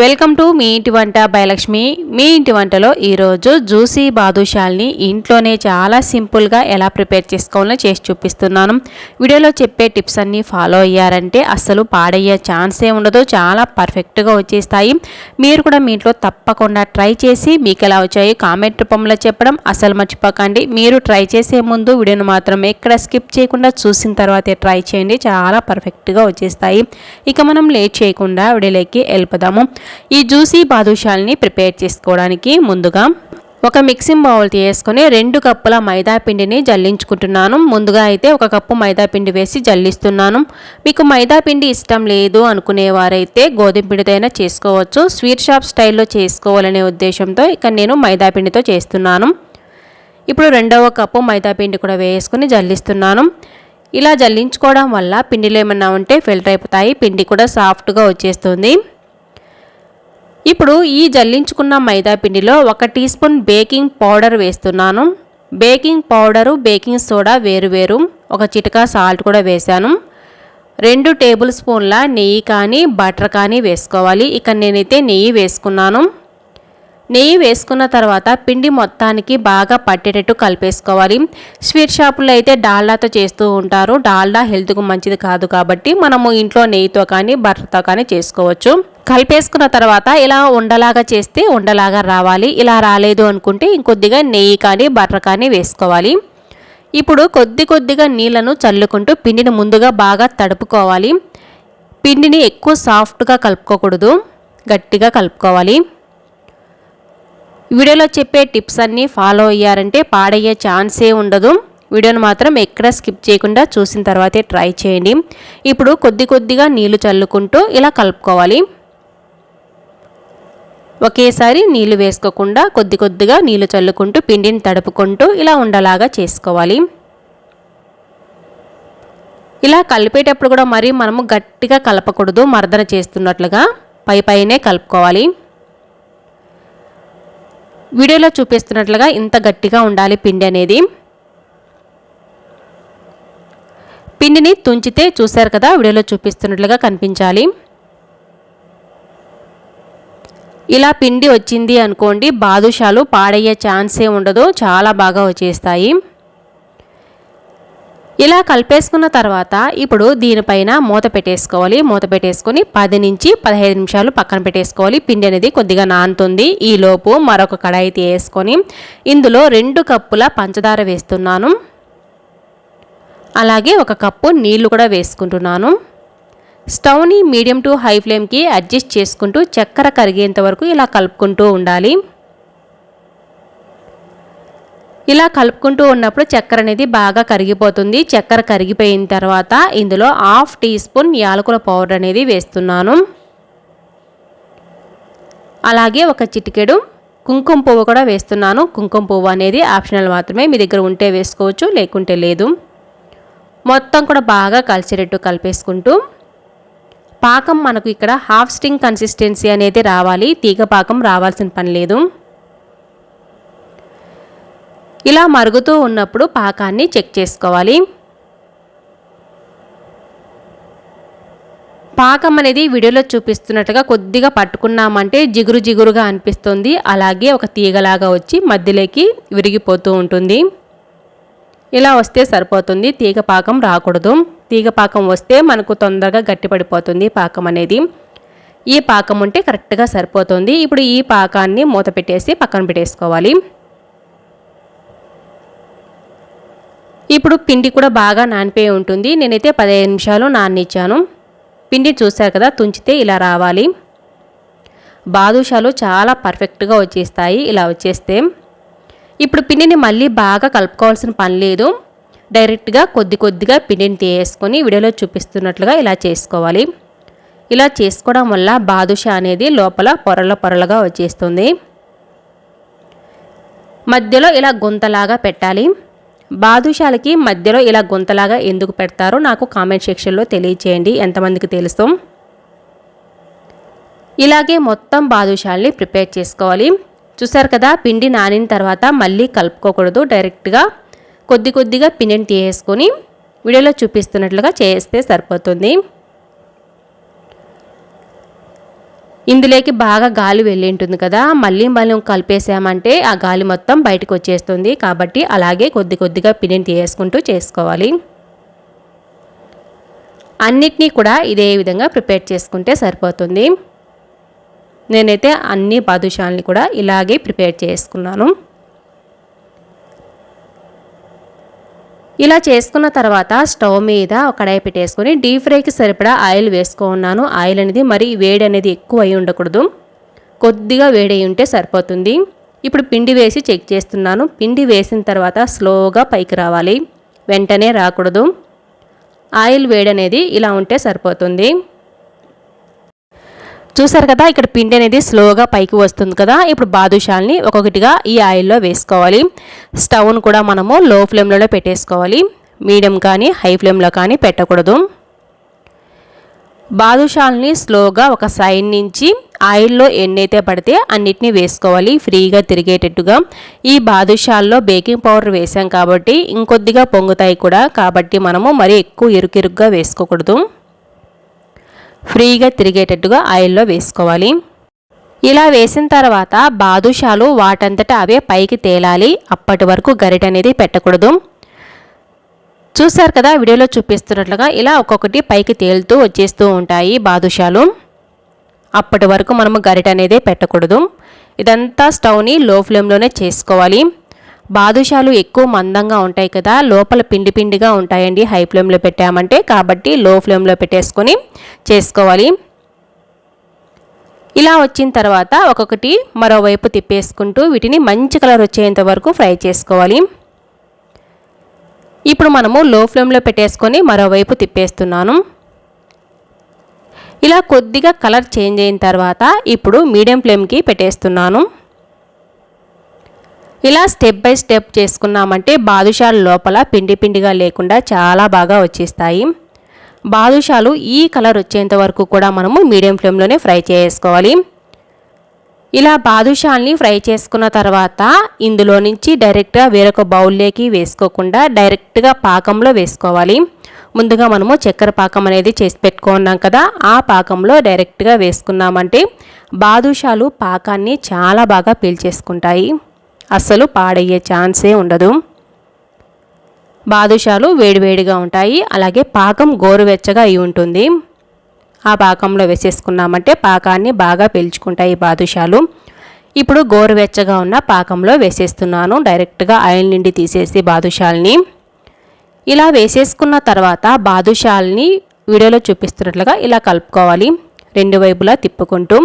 Welcome to me ఇంటి వంట భయలక్ష్మి మీ ఇంటి వంటలో ఈరోజు జ్యూసీ బాదుషాల్ని ఇంట్లోనే చాలా సింపుల్గా ఎలా ప్రిపేర్ చేసుకోవాలో చేసి చూపిస్తున్నాను. వీడియోలో చెప్పే టిప్స్ అన్నీ ఫాలో అయ్యారంటే అస్సలు పాడయ్యే ఛాన్సే ఉండదు చాలా పర్ఫెక్ట్గా వచ్చేస్తాయి. మీరు కూడా మీ ఇంట్లో తప్పకుండా ట్రై చేసి మీకు ఎలా వచ్చాయి కామెంట్ రూపంలో చెప్పడం అసలు మర్చిపోకండి. మీరు ట్రై చేసే ముందు వీడియోను మాత్రం ఎక్కడ స్కిప్ చేయకుండా చూసిన తర్వాతే ట్రై చేయండి చాలా పర్ఫెక్ట్గా వచ్చేస్తాయి. ఇక మనం లేట్ చేయకుండా వీడియోలోకి వెళ్ళిపోదాము. ఈ జ్యూసీ బాదుషాల్ని ప్రిపేర్ చేసుకోవడానికి ముందుగా ఒక మిక్సింగ్ బౌల్ తీసుకొని రెండు కప్పుల మైదా పిండిని జల్లించుకుంటున్నాను. ముందుగా అయితే ఒక కప్పు మైదా పిండి వేసి జల్లిస్తున్నాను. మీకు మైదా పిండి ఇష్టం లేదు అనుకునేవారైతే గోధుమ పిండితో చేసుకోవచ్చు. స్వీట్ షాప్ స్టైల్లో చేసుకోవాలనే ఉద్దేశంతో ఇక్కడ నేను మైదా పిండితో చేస్తున్నాను. ఇప్పుడు రెండవ కప్పు మైదా పిండి కూడా వేసుకుని జల్లిస్తున్నాను. ఇలా జల్లించుకోవడం వల్ల పిండిలో ఏమన్నా ఉంటే ఫిల్టర్ అయిపోతాయి. పిండి కూడా సాఫ్ట్గా వచ్చేస్తుంది. ఇప్పుడు ఈ జల్లించుకున్న మైదా పిండిలో ఒక టీ స్పూన్ బేకింగ్ పౌడర్ వేస్తున్నాను. బేకింగ్ పౌడరు బేకింగ్ సోడా వేరు వేరు. ఒక చిటకా సాల్ట్ కూడా వేశాను. రెండు టేబుల్ స్పూన్ల నెయ్యి కానీ బటర్ కానీ వేసుకోవాలి. ఇక నేనైతే నెయ్యి వేసుకున్నాను. నెయ్యి వేసుకున్న తర్వాత పిండి మొత్తానికి బాగా పట్టేటట్టు కలిపేసుకోవాలి. స్వీట్ షాపుల్లో అయితే డాల్డాతో చేస్తూ ఉంటారు. డాల్డా హెల్త్కు మంచిది కాదు కాబట్టి మనము ఇంట్లో నెయ్యితో కానీ బటర్తో కానీ చేసుకోవచ్చు. కలిపేసుకున్న తర్వాత ఇలా ఉండలాగా చేస్తే ఉండలాగా రావాలి. ఇలా రాలేదు అనుకుంటే ఇంకొద్దిగా నెయ్యి కానీ బటర్ కానీ వేసుకోవాలి. ఇప్పుడు కొద్ది కొద్దిగా నీళ్ళను చల్లుకుంటూ పిండిని ముందుగా బాగా తడుపుకోవాలి. పిండిని ఎక్కువ సాఫ్ట్గా కలుపుకోకూడదు. గట్టిగా కలుపుకోవాలి. వీడియోలో చెప్పే టిప్స్ అన్నీ ఫాలో అయ్యారంటే పాడయ్యే ఛాన్సే ఉండదు. వీడియోను మాత్రం ఎక్కడ స్కిప్ చేయకుండా చూసిన తర్వాతే ట్రై చేయండి. ఇప్పుడు కొద్ది కొద్దిగా నీళ్ళు చల్లుకుంటూ ఇలా కలుపుకోవాలి. ఒకేసారి నీళ్ళు వేసుకోకుండా కొద్ది కొద్దిగా నీళ్ళు చల్లుకుంటూ పిండిని తడుపుకుంటూ ఇలా ఉండలాగా చేసుకోవాలి. ఇలా కలిపేటప్పుడు కూడా మరి మనము గట్టిగా కలపకూడదు మర్దన చేస్తున్నట్లుగా పై పైనే కలుపుకోవాలి. వీడియోలో చూపిస్తున్నట్లుగా ఇంత గట్టిగా ఉండాలి పిండి అనేది. పిండిని తుంచితే చూశారు కదా వీడియోలో చూపిస్తున్నట్లుగా కనిపించాలి. ఇలా పిండి వచ్చింది అనుకోండి బాదుషాలు పాడయ్యే ఛాన్సే ఉండదు చాలా బాగా వచ్చేస్తాయి. ఇలా కలిపేసుకున్న తర్వాత ఇప్పుడు దీనిపైన మూత పెట్టేసుకోవాలి. మూత పెట్టేసుకొని పది నుంచి పదహైదు నిమిషాలు పక్కన పెట్టేసుకోవాలి. పిండి అనేది కొద్దిగా నానుతుంది. ఈలోపు మరొక కడాయి తీసుకొని ఇందులో రెండు కప్పుల పంచదార వేస్తున్నాను. అలాగే ఒక కప్పు నీళ్ళు కూడా వేసుకుంటున్నాను. స్టవ్ని మీడియం టు హై ఫ్లేమ్కి అడ్జస్ట్ చేసుకుంటూ చక్కెర కరిగేంత వరకు ఇలా కలుపుకుంటూ ఉండాలి. ఇలా కలుపుకుంటూ ఉన్నప్పుడు చక్కెర అనేది బాగా కరిగిపోతుంది. చక్కెర కరిగిపోయిన తర్వాత ఇందులో హాఫ్ టీ స్పూన్ యాలకుల పౌడర్ అనేది వేస్తున్నాను. అలాగే ఒక చిటికెడు కుంకుమ పువ్వు కూడా వేస్తున్నాను. కుంకుమ పువ్వు అనేది ఆప్షనల్ మాత్రమే. మీ దగ్గర ఉంటే వేసుకోవచ్చు లేకుంటే లేదు. మొత్తం కూడా బాగా కలిసేటట్టు కలిపేసుకుంటూ పాకం మనకు ఇక్కడ హాఫ్ స్టింగ్ కన్సిస్టెన్సీ అనేది రావాలి. తీగ పాకం రావాల్సిన పని లేదు. ఇలా మరుగుతూ ఉన్నప్పుడు పాకాన్ని చెక్ చేసుకోవాలి. పాకం అనేది వీడియోలో చూపిస్తున్నట్టుగా కొద్దిగా పట్టుకున్నామంటే జిగురు జిగురుగా అనిపిస్తుంది. అలాగే ఒక తీగలాగా వచ్చి మధ్యలోకి విరిగిపోతూ ఉంటుంది. ఇలా వస్తే సరిపోతుంది. తీగ పాకం రాకూడదు. తీగ పాకం వస్తే మనకు తొందరగా గట్టిపడిపోతుంది పాకం అనేది. ఈ పాకం ఉంటే కరెక్ట్గా సరిపోతుంది. ఇప్పుడు ఈ పాకాన్ని మూత పెట్టేసి పక్కన పెట్టేసుకోవాలి. ఇప్పుడు పిండి కూడా బాగా నానిపోయి ఉంటుంది. నేనైతే పదిహేను నిమిషాలు నానిచ్చాను. పిండి చూశారు కదా తుంచితే ఇలా రావాలి. బాదుషాలు చాలా పర్ఫెక్ట్గా వచ్చేస్తాయి. ఇలా వచ్చేస్తే ఇప్పుడు పిండిని మళ్ళీ బాగా కలుపుకోవాల్సిన పని లేదు. డైరెక్ట్గా కొద్ది కొద్దిగా పిండిని తీయేసుకొని వీడియోలో చూపిస్తున్నట్లుగా ఇలా చేసుకోవాలి. ఇలా చేసుకోవడం వల్ల బాదుషా అనేది లోపల పొరల పొరలుగా వచ్చేస్తుంది. మధ్యలో ఇలా గుంతలాగా పెట్టాలి. బాదుషాలకి మధ్యలో ఇలా గుంతలాగా ఎందుకు పెడతారో నాకు కామెంట్ సెక్షన్లో తెలియచేయండి. ఎంతమందికి తెలుసు? ఇలాగే మొత్తం బాదుషాల్ని ప్రిపేర్ చేసుకోవాలి. చూసారు కదా పిండి నానిన తర్వాత మళ్ళీ కలుపుకోకూడదు. డైరెక్ట్గా కొద్ది కొద్దిగా పిండిని తీసేసుకొని వీడియోలో చూపిస్తున్నట్లుగా చేస్తే సరిపోతుంది. ఇందులోకి బాగా గాలి వెళ్ళి ఉంటుంది కదా మళ్ళీ మళ్ళీ కలిపేసామంటే ఆ గాలి మొత్తం బయటకు వచ్చేస్తుంది. కాబట్టి అలాగే కొద్ది కొద్దిగా పిండిని తీసేసుకుంటూ చేసుకోవాలి. అన్నిటినీ కూడా ఇదే విధంగా ప్రిపేర్ చేసుకుంటే సరిపోతుంది. నేనైతే అన్ని బాదుషాలని కూడా ఇలాగే ప్రిపేర్ చేసుకున్నాను. ఇలా చేసుకున్న తర్వాత స్టవ్ మీద ఒక కడాయి పెట్టేసుకొని డీప్ ఫ్రైకి సరిపడా ఆయిల్ వేసుకున్నాను. ఆయిల్ అనేది మరి వేడి అనేది ఎక్కువ అయి ఉండకూడదు. కొద్దిగా వేడి అయి ఉంటే సరిపోతుంది. ఇప్పుడు పిండి వేసి చెక్ చేస్తున్నాను. పిండి వేసిన తర్వాత స్లోగా పైకి రావాలి. వెంటనే రాకూడదు. ఆయిల్ వేడి అనేది ఇలా ఉంటే సరిపోతుంది. చూసారు కదా ఇక్కడ పిండి అనేది స్లోగా పైకి వస్తుంది కదా ఇప్పుడు బాదుషాల్ని ఒక్కొక్కటిగా ఈ ఆయిల్లో వేసుకోవాలి. స్టవ్ను కూడా మనము లో ఫ్లేమ్లోనే పెట్టేసుకోవాలి. మీడియం కానీ హై ఫ్లేమ్లో కానీ పెట్టకూడదు. బాదుషాల్ని స్లోగా ఒక సైడ్ నుంచి ఆయిల్లో ఎన్నైతే పడితే అన్నిటినీ వేసుకోవాలి ఫ్రీగా తిరిగేటట్టుగా. ఈ బాదుషాల్లో బేకింగ్ పౌడర్ వేసాం కాబట్టి ఇంకొద్దిగా పొంగుతాయి కూడా కాబట్టి మనము మరీ ఎక్కువ ఇరుకిరుగ్గా వేసుకోకూడదు. ఫ్రీగా తిరిగేటట్టుగా ఆయిల్లో వేసుకోవాలి. ఇలా వేసిన తర్వాత బాదుషాలు వాటంతటా అవే పైకి తేలాలి. అప్పటి వరకు గరిట అనేది పెట్టకూడదు. చూసారు కదా వీడియోలో చూపిస్తున్నట్లుగా ఇలా ఒక్కొక్కటి పైకి తేలుతూ వచ్చేస్తూ ఉంటాయి బాదుషాలు. అప్పటి వరకు మనము గరిట అనేది పెట్టకూడదు. ఇదంతా స్టవ్ని లో ఫ్లేమ్లోనే చేసుకోవాలి. బాదుషాలు ఎక్కువ మందంగా ఉంటాయి కదా లోపల పిండి పిండిగా ఉంటాయండి హై ఫ్లేమ్లో పెట్టామంటే. కాబట్టి లో ఫ్లేమ్లో పెట్టేసుకొని చేసుకోవాలి. ఇలా వచ్చిన తర్వాత ఒక్కొక్కటి మరోవైపు తిప్పేసుకుంటూ వీటిని మంచి కలర్ వచ్చేంత వరకు ఫ్రై చేసుకోవాలి. ఇప్పుడు మనము లో ఫ్లేమ్లో పెట్టేసుకొని మరోవైపు తిప్పేస్తున్నాను. ఇలా కొద్దిగా కలర్ చేంజ్ అయిన తర్వాత ఇప్పుడు మీడియం ఫ్లేమ్కి పెట్టేస్తున్నాను. ఇలా స్టెప్ బై స్టెప్ చేసుకున్నామంటే బాదుషాలు లోపల పిండి పిండిగా లేకుండా చాలా బాగా వచ్చేస్తాయి. బాదుషాలు ఈ కలర్ వచ్చేంత వరకు కూడా మనము మీడియం ఫ్లేమ్లోనే ఫ్రై చేసుకోవాలి. ఇలా బాదుషాల్ని ఫ్రై చేసుకున్న తర్వాత ఇందులో నుంచి డైరెక్ట్గా వేరొక బౌల్లోకి వేసుకోకుండా డైరెక్ట్గా పాకంలో వేసుకోవాలి. ముందుగా మనము చక్కెర పాకం అనేది చేసి పెట్టుకున్నాం కదా ఆ పాకంలో డైరెక్ట్గా వేసుకున్నామంటే బాదుషాలు పాకాన్ని చాలా బాగా పీల్చేసుకుంటాయి అస్సలు పాడయ్యే ఛాన్సే ఉండదు. బాదుషాలు వేడివేడిగా ఉంటాయి. అలాగే పాకం గోరువెచ్చగా అయి ఉంటుంది. ఆ పాకంలో వేసేసుకున్నామంటే పాకాన్ని బాగా పీల్చుకుంటాయి బాదుషాలు. ఇప్పుడు గోరువెచ్చగా ఉన్న పాకంలో వేసేస్తున్నాను. డైరెక్ట్గా ఆయిల్ నుండి తీసేసి బాదుషాల్ని. ఇలా వేసేసుకున్న తర్వాత బాదుషాల్ని వీడియోలో చూపిస్తున్నట్లుగా ఇలా కలుపుకోవాలి. రెండు వైపులా తిప్పుకుంటూ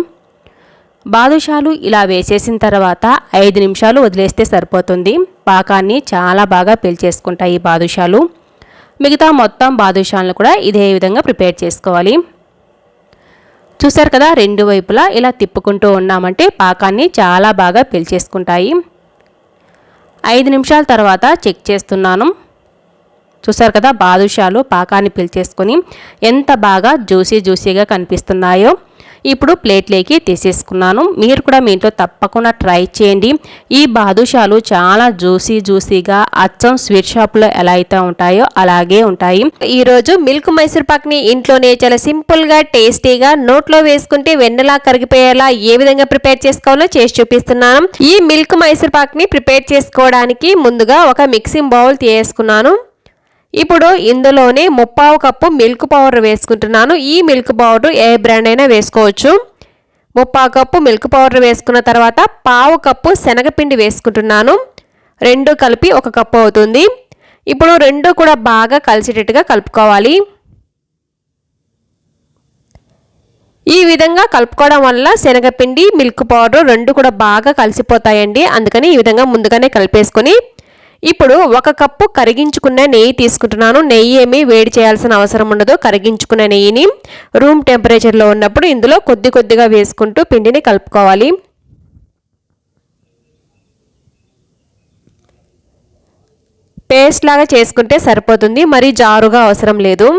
బాదుషాలు ఇలా వేసేసిన తర్వాత ఐదు నిమిషాలు వదిలేస్తే సరిపోతుంది. పాకాన్ని చాలా బాగా పీల్చేసుకుంటాయి ఈ బాదుషాలు. మిగతా మొత్తం బాదుషాలను కూడా ఇదే విధంగా ప్రిపేర్ చేసుకోవాలి. చూసారు కదా రెండు వైపులా ఇలా తిప్పుకుంటూ ఉన్నామంటే పాకాన్ని చాలా బాగా పీల్చేసుకుంటాయి ఐదు నిమిషాల తర్వాత చెక్ చేస్తున్నాను. చూసారు కదా బాదుషాలు పాకాన్ని పీల్చేసుకొని ఎంత బాగా జ్యూసీ జ్యూసీగా కనిపిస్తున్నాయో. ఇప్పుడు ప్లేట్లోకి తీసేసుకున్నాను. మీరు కూడా మీ ఇంట్లో తప్పకుండా ట్రై చేయండి. ఈ బాదుషాలు చాలా జ్యూసీ జ్యూసీగా అచ్చం స్వీట్ షాప్లో ఎలా అయితే ఉంటాయో అలాగే ఉంటాయి. ఈరోజు మిల్క్ మైసూర్ పాక్ని ఇంట్లోనే చాలా సింపుల్గా టేస్టీగా నోట్లో వేసుకుంటే వెన్నెలా కరిగిపోయేలా ఏ విధంగా ప్రిపేర్ చేసుకోవాలో చేసి చూపిస్తున్నాను. ఈ మిల్క్ మైసూర్ పాక్ని ప్రిపేర్ చేసుకోవడానికి ముందుగా ఒక మిక్సింగ్ బౌల్ తీసుకున్నాను. ఇప్పుడు ఇందులోనే ముప్పావు కప్పు మిల్క్ పౌడర్ వేసుకుంటున్నాను. ఈ మిల్క్ పౌడర్ ఏ బ్రాండ్ అయినా వేసుకోవచ్చు. ముప్పావు కప్పు మిల్క్ పౌడర్ వేసుకున్న తర్వాత పావు కప్పు శనగపిండి వేసుకుంటున్నాను. రెండు కలిపి ఒక కప్పు అవుతుంది. ఇప్పుడు రెండు కూడా బాగా కలిసేటట్టుగా కలుపుకోవాలి. ఈ విధంగా కలుపుకోవడం వల్ల శనగపిండి మిల్క్ పౌడర్ రెండు కూడా బాగా కలిసిపోతాయండి. అందుకని ఈ విధంగా ముందుగానే కలిపేసుకొని ఇప్పుడు ఒక కప్పు కరిగించుకున్న నెయ్యి తీసుకుంటున్నాను. నెయ్యి ఏమీ వేడి చేయాల్సిన అవసరం ఉండదు. కరిగించుకున్న నెయ్యిని రూమ్ టెంపరేచర్లో ఉన్నప్పుడు ఇందులో కొద్ది కొద్దిగా వేసుకుంటూ పిండిని కలుపుకోవాలి. పేస్ట్ లాగా చేసుకుంటే సరిపోతుంది. మరీ జారుగా అవసరం లేదు.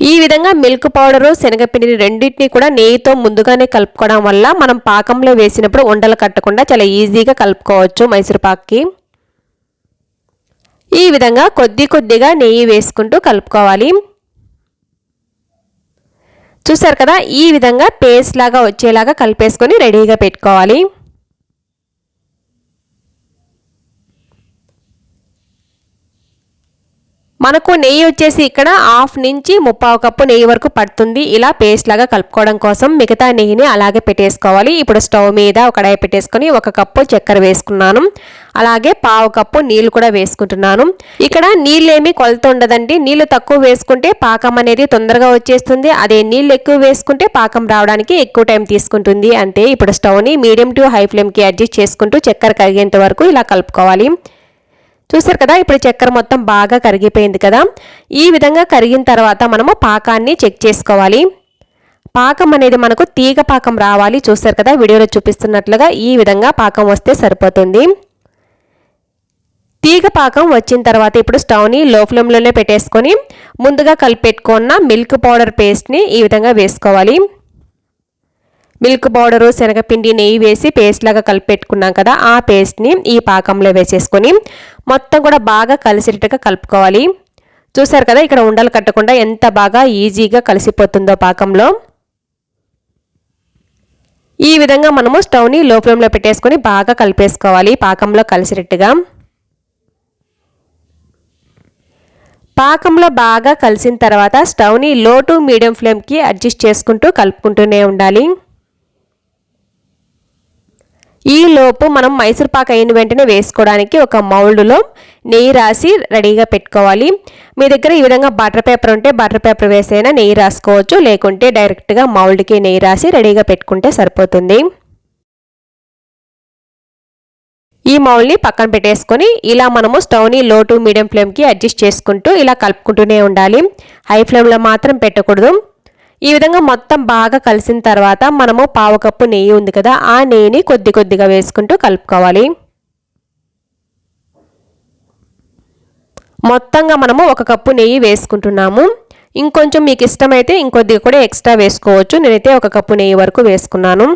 ఈ విధంగా మిల్క్ పౌడరు శనగపిండిని రెండింటిని కూడా నెయ్యితో ముందుగానే కలుపుకోవడం వల్ల మనం పాకంలో వేసినప్పుడు ఉండలు కట్టకుండా చాలా ఈజీగా కలుపుకోవచ్చు మైసూర్ పాక్కి. ఈ విధంగా కొద్ది కొద్దిగా నెయ్యి వేసుకుంటూ కలుపుకోవాలి. చూసారు కదా? ఈ విధంగా పేస్ట్ లాగా వచ్చేలాగా కలిపేసుకొని రెడీగా పెట్టుకోవాలి. మనకు నెయ్యి వచ్చేసి ఇక్కడ హాఫ్ నుంచి ముప్పావు కప్పు నెయ్యి వరకు పడుతుంది. ఇలా పేస్ట్ లాగా కలుపుకోవడం కోసం మిగతా నెయ్యిని అలాగే పెట్టేసుకోవాలి. ఇప్పుడు స్టవ్ మీద ఒక కడాయి పెట్టేసుకొని ఒక కప్పు చక్కెర వేసుకున్నాను. అలాగే పావు కప్పు నీళ్ళు కూడా వేసుకుంటున్నాను. ఇక్కడ నీళ్ళేమీ కొలత ఉండదండి. నీళ్ళు తక్కువ వేసుకుంటే పాకం అనేది తొందరగా వచ్చేస్తుంది. అదే నీళ్ళు ఎక్కువ వేసుకుంటే పాకం రావడానికి ఎక్కువ టైం తీసుకుంటుంది. అంటే ఇప్పుడు స్టవ్ని మీడియం టు హై ఫ్లేమ్కి అడ్జస్ట్ చేసుకుంటూ చక్కెర కరిగేంత వరకు ఇలా కలుపుకోవాలి. చూసారు కదా ఇప్పుడు చక్కెర మొత్తం బాగా కరిగిపోయింది కదా. ఈ విధంగా కరిగిన తర్వాత మనము పాకాన్ని చెక్ చేసుకోవాలి. పాకం అనేది మనకు తీగ పాకం రావాలి చూసారు కదా వీడియోలో చూపిస్తున్నట్లుగా ఈ విధంగా పాకం వస్తే సరిపోతుంది. తీగ పాకం వచ్చిన తర్వాత ఇప్పుడు స్టవ్ని లో ఫ్లేమ్లోనే పెట్టేసుకొని ముందుగా కలిపెట్టుకున్న మిల్క్ పౌడర్ పేస్ట్ని ఈ విధంగా వేసుకోవాలి. మిల్క్ పౌడరు శనగపిండి నెయ్యి వేసి పేస్ట్ లాగా కలిపెట్టుకున్నాం కదా ఆ పేస్ట్ని ఈ పాకంలో వేసేసుకొని మొత్తం కూడా బాగా కలిసేటట్టుగా కలుపుకోవాలి. చూసారు కదా ఇక్కడ ఉండలు కట్టకుండా ఎంత బాగా ఈజీగా కలిసిపోతుందో పాకంలో. ఈ విధంగా మనము స్టవ్ని లో ఫ్లేమ్లో పెట్టేసుకొని బాగా కలిపేసుకోవాలి పాకంలో కలిసేటట్టుగా. పాకంలో బాగా కలిసిన తర్వాత స్టవ్ని లో టు మీడియం ఫ్లేమ్కి అడ్జస్ట్ చేసుకుంటూ కలుపుకుంటూనే ఉండాలి. ఈ లోపు మనం మైసూర్ పాక్ అయిన వెంటనే వేసుకోవడానికి ఒక మౌల్డ్లో నెయ్యి రాసి రెడీగా పెట్టుకోవాలి. మీ దగ్గర ఈ విధంగా బటర్ పేపర్ ఉంటే బటర్ పేపర్ వేసైనా నెయ్యి రాసుకోవచ్చు. లేకుంటే డైరెక్ట్గా మౌల్డ్కి నెయ్యి రాసి రెడీగా పెట్టుకుంటే సరిపోతుంది. ఈ మౌల్ని పక్కన పెట్టేసుకొని ఇలా మనము స్టవ్ని లో టు మీడియం ఫ్లేమ్కి అడ్జస్ట్ చేసుకుంటూ ఇలా కలుపుకుంటూనే ఉండాలి. హై ఫ్లేమ్లో మాత్రం పెట్టకూడదు. ఈ విధంగా మొత్తం బాగా కలిసిన తర్వాత మనము పావు కప్పు నెయ్యి ఉంది కదా ఆ నెయ్యిని కొద్ది కొద్దిగా వేసుకుంటూ కలుపుకోవాలి. మొత్తంగా మనము ఒక కప్పు నెయ్యి వేసుకుంటున్నాము. ఇంకొంచెం మీకు ఇష్టమైతే ఇంకొద్దిగా కూడా ఎక్స్ట్రా వేసుకోవచ్చు. నేనైతే ఒక కప్పు నెయ్యి వరకు వేసుకున్నాను.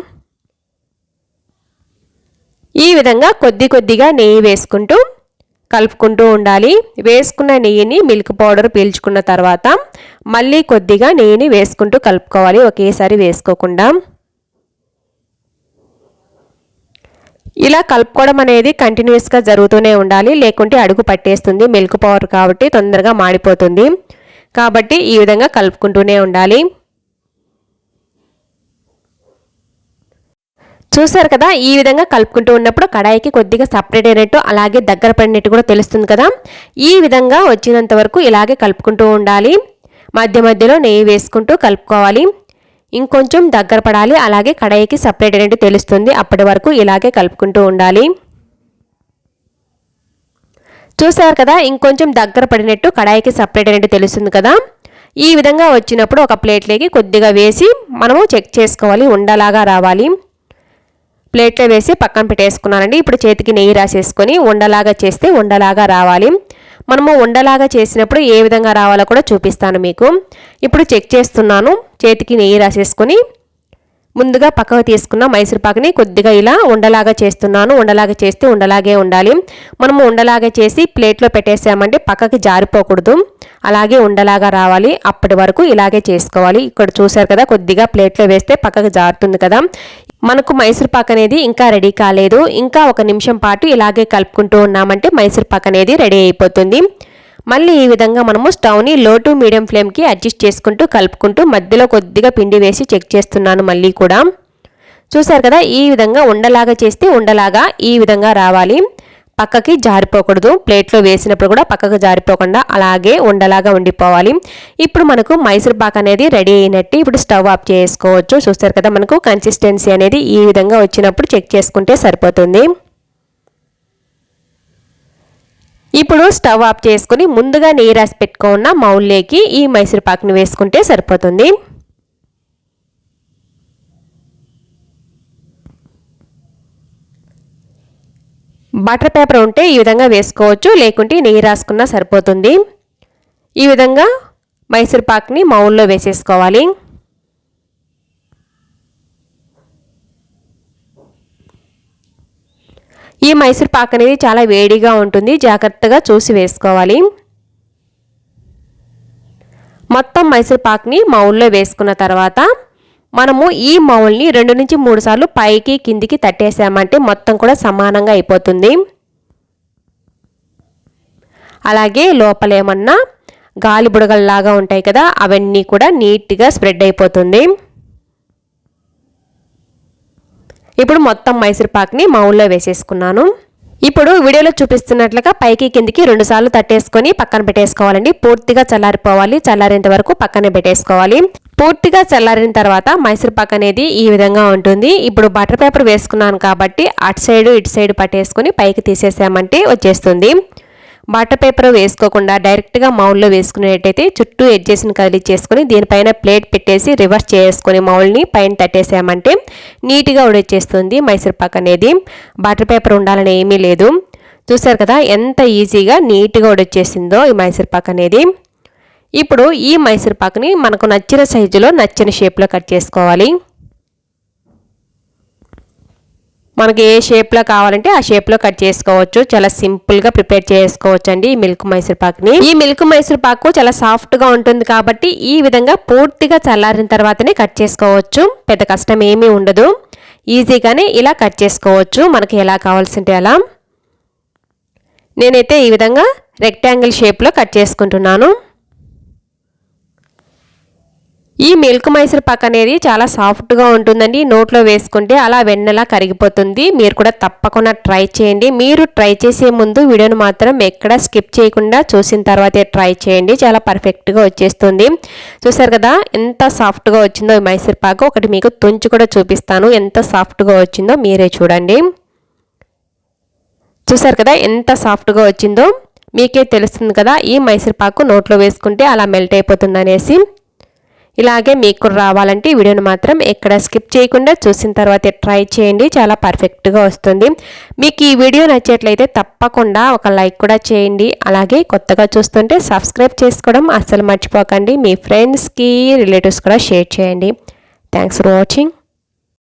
ఈ విధంగా కొద్ది కొద్దిగా నెయ్యి వేసుకుంటూ కలుపుకుంటూ ఉండాలి. వేసుకున్న నెయ్యిని మిల్క్ పౌడర్ పీల్చుకున్న తర్వాత మళ్ళీ కొద్దిగా నెయ్యిని వేసుకుంటూ కలుపుకోవాలి. ఒకేసారి వేసుకోకుండా. ఇలా కలుపుకోవడం అనేది కంటిన్యూస్గా జరుగుతూనే ఉండాలి. లేకుంటే అడుగు పట్టేస్తుంది. మిల్క్ పౌడర్ కాబట్టి తొందరగా మాడిపోతుంది. కాబట్టి ఈ విధంగా కలుపుకుంటూనే ఉండాలి. చూసారు కదా ఈ విధంగా కలుపుకుంటూ ఉన్నప్పుడు కడాయికి కొద్దిగా సపరేట్ అయినట్టు అలాగే దగ్గర పడినట్టు కూడా తెలుస్తుంది కదా. ఈ విధంగా వచ్చినంత వరకు ఇలాగే కలుపుకుంటూ ఉండాలి. మధ్య మధ్యలో నెయ్యి వేసుకుంటూ కలుపుకోవాలి. ఇంకొంచెం దగ్గర పడాలి అలాగే కడాయికి సపరేట్ అయినట్టు తెలుస్తుంది. అప్పటి వరకు ఇలాగే కలుపుకుంటూ ఉండాలి. చూసారు కదా ఇంకొంచెం దగ్గర పడినట్టు కడాయికి సపరేట్ అయినట్టు తెలుస్తుంది కదా. ఈ విధంగా వచ్చినప్పుడు ఒక ప్లేట్లోకి కొద్దిగా వేసి మనము చెక్ చేసుకోవాలి ఉండలాగా రావాలి. ప్లేట్లో వేసి పక్కన పెట్టేసుకున్నానండి. ఇప్పుడు చేతికి నెయ్యి రాసేసుకొని ఉండలాగా చేస్తే ఉండలాగా రావాలి. మనము ఉండలాగా చేసినప్పుడు ఏ విధంగా రావాలో కూడా చూపిస్తాను మీకు. ఇప్పుడు చెక్ చేస్తున్నాను. చేతికి నెయ్యి రాసేసుకొని ముందుగా పక్కకు తీసుకున్న మైసూర్పాకుని కొద్దిగా ఇలా ఉండలాగా చేస్తున్నాను. ఉండలాగా చేస్తే ఉండలాగే ఉండాలి. మనము ఉండలాగా చేసి ప్లేట్లో పెట్టేసామంటే పక్కకి జారిపోకూడదు. అలాగే ఉండలాగా రావాలి. అప్పటి వరకు ఇలాగే చేసుకోవాలి. ఇక్కడ చూసారు కదా కొద్దిగా ప్లేట్లో వేస్తే పక్కకు జారుతుంది కదా. మనకు మైసూర్ పాక్ అనేది ఇంకా రెడీ కాలేదు. ఇంకా ఒక నిమిషం పాటు ఇలాగే కలుపుకుంటూ ఉన్నామంటే మైసూర్ పాక్ అనేది రెడీ అయిపోతుంది. మళ్ళీ ఈ విధంగా మనము స్టవ్ని లో టు మీడియం ఫ్లేమ్కి అడ్జస్ట్ చేసుకుంటూ కలుపుకుంటూ మధ్యలో కొద్దిగా పిండి వేసి చెక్ చేస్తున్నాను మళ్ళీ కూడా. చూసారు కదా ఈ విధంగా ఉండలాగా చేస్తే ఉండలాగా ఈ విధంగా రావాలి. పక్కకి జారిపోకూడదు. ప్లేట్లో వేసినప్పుడు కూడా పక్కకు జారిపోకుండా అలాగే ఉండలాగా ఉండిపోవాలి. ఇప్పుడు మనకు మైసూర్ పాక్ అనేది రెడీ అయినట్టు ఇప్పుడు స్టవ్ ఆఫ్ చేసుకోవచ్చు. చూస్తారు కదా మనకు కన్సిస్టెన్సీ అనేది ఈ విధంగా వచ్చినప్పుడు చెక్ చేసుకుంటే సరిపోతుంది. ఇప్పుడు స్టవ్ ఆఫ్ చేసుకుని ముందుగా నెయ్యి రాసి పెట్టుకున్న మౌల్లోకి ఈ మైసూర్ పాక్ని వేసుకుంటే సరిపోతుంది. బటర్ పేపర్ ఉంటే ఈ విధంగా వేసుకోవచ్చు లేకుంటే నెయ్యి రాసుకున్నా సరిపోతుంది. ఈ విధంగా మైసూర్ పాక్ని మౌల్లో వేసేసుకోవాలి. ఈ మైసూర్ పాక్ అనేది చాలా వేడిగా ఉంటుంది జాగ్రత్తగా చూసి వేసుకోవాలి. మొత్తం మైసూర్ పాక్ని మౌల్లో వేసుకున్న తర్వాత మనము ఈ మౌల్ని రెండు నుంచి మూడు సార్లు పైకి కిందికి తట్టేసామంటే మొత్తం కూడా సమానంగా అయిపోతుంది. అలాగే లోపలేమన్నా గాలి బుడగల్లాగా ఉంటాయి కదా అవన్నీ కూడా నీట్గా స్ప్రెడ్ అయిపోతుంది. ఇప్పుడు మొత్తం మైసూర్ పాక్ని మౌల్లో వేసేసుకున్నాను. ఇప్పుడు వీడియోలో చూపిస్తున్నట్లుగా పైకి కిందికి రెండుసార్లు తట్టేసుకొని పక్కన పెట్టేసుకోవాలండి. పూర్తిగా చల్లారిపోవాలి. చల్లారేంత వరకు పక్కనే పెట్టేసుకోవాలి. పూర్తిగా చల్లారిన తర్వాత మైసూర్ పాక్ అనేది ఈ విధంగా ఉంటుంది. ఇప్పుడు బటర్ పేపర్ వేసుకున్నాను కాబట్టి అటు సైడ్ ఇటు సైడ్ పట్టేసుకొని పైకి తీసేసామంటే వచ్చేస్తుంది. బట్ట పేపర్ వేసుకోకుండా డైరెక్ట్గా మౌల్లో వేసుకునేటైతే చుట్టూ ఎడ్జెస్ని కదిలిచ్చేసుకొని దీనిపైన ప్లేట్ పెట్టేసి రివర్స్ చేసుకొని మౌల్ని పైన తట్టేసామంటే నీట్గా ఉడొచ్చేస్తుంది మైసూర్ పాక్ అనేది. బటర్ పేపర్ ఉండాలని ఏమీ లేదు. చూసారు కదా ఎంత ఈజీగా నీట్గా ఉడొచ్చేసిందో ఈ మైసూర్ పాక్ అనేది. ఇప్పుడు ఈ మైసూర్పాక్ని మనకు నచ్చిన సైజులో నచ్చిన షేప్లో కట్ చేసుకోవాలి. మనకి ఏ షేప్లో కావాలంటే ఆ షేప్లో కట్ చేసుకోవచ్చు. చాలా సింపుల్గా ప్రిపేర్ చేసుకోవచ్చు అండి ఈ మిల్క్ మైసూర్ పాక్ని. ఈ మిల్క్ మైసూర్ పాకు చాలా సాఫ్ట్గా ఉంటుంది కాబట్టి ఈ విధంగా పూర్తిగా చల్లారిన తర్వాతనే కట్ చేసుకోవచ్చు. పెద్ద కష్టం ఏమీ ఉండదు. ఈజీగానే ఇలా కట్ చేసుకోవచ్చు. మనకి ఎలా కావాల్సింటే అలా. నేనైతే ఈ విధంగా రెక్టాంగిల్ షేప్లో కట్ చేసుకుంటున్నాను. ఈ మిల్క్ మైసూర్ పాక్ అనేది చాలా సాఫ్ట్గా ఉంటుందండి. నోట్లో వేసుకుంటే అలా వెన్నెలా కరిగిపోతుంది. మీరు కూడా తప్పకుండా ట్రై చేయండి. మీరు ట్రై చేసే ముందు వీడియోను మాత్రం ఎక్కడ స్కిప్ చేయకుండా చూసిన తర్వాతే ట్రై చేయండి. చాలా పర్ఫెక్ట్గా వచ్చేస్తుంది. చూసారు కదా ఎంత సాఫ్ట్గా వచ్చిందో ఈ మైసూర్ పాక్. ఒకటి మీకు తుంచి కూడా చూపిస్తాను. ఎంత సాఫ్ట్గా వచ్చిందో మీరే చూడండి. చూసారు కదా ఎంత సాఫ్ట్గా వచ్చిందో మీకే తెలుస్తుంది కదా ఈ మైసూర్ పాకు నోట్లో వేసుకుంటే అలా మెల్ట్ అయిపోతుంది అనేసి. ఇలాగే మీకు రావాలంటే ఈ వీడియోని మాత్రం ఎక్కడ స్కిప్ చేయకుండా చూసిన తర్వాత ట్రై చేయండి. చాలా పర్ఫెక్ట్గా వస్తుంది. మీకు ఈ వీడియో నచ్చేట్లయితే తప్పకుండా ఒక లైక్ కూడా చేయండి. అలాగే కొత్తగా చూస్తుంటే సబ్స్క్రైబ్ చేసుకోవడం అస్సలు మర్చిపోకండి. మీ ఫ్రెండ్స్కి రిలేటివ్స్ కూడా షేర్ చేయండి. Thanks for watching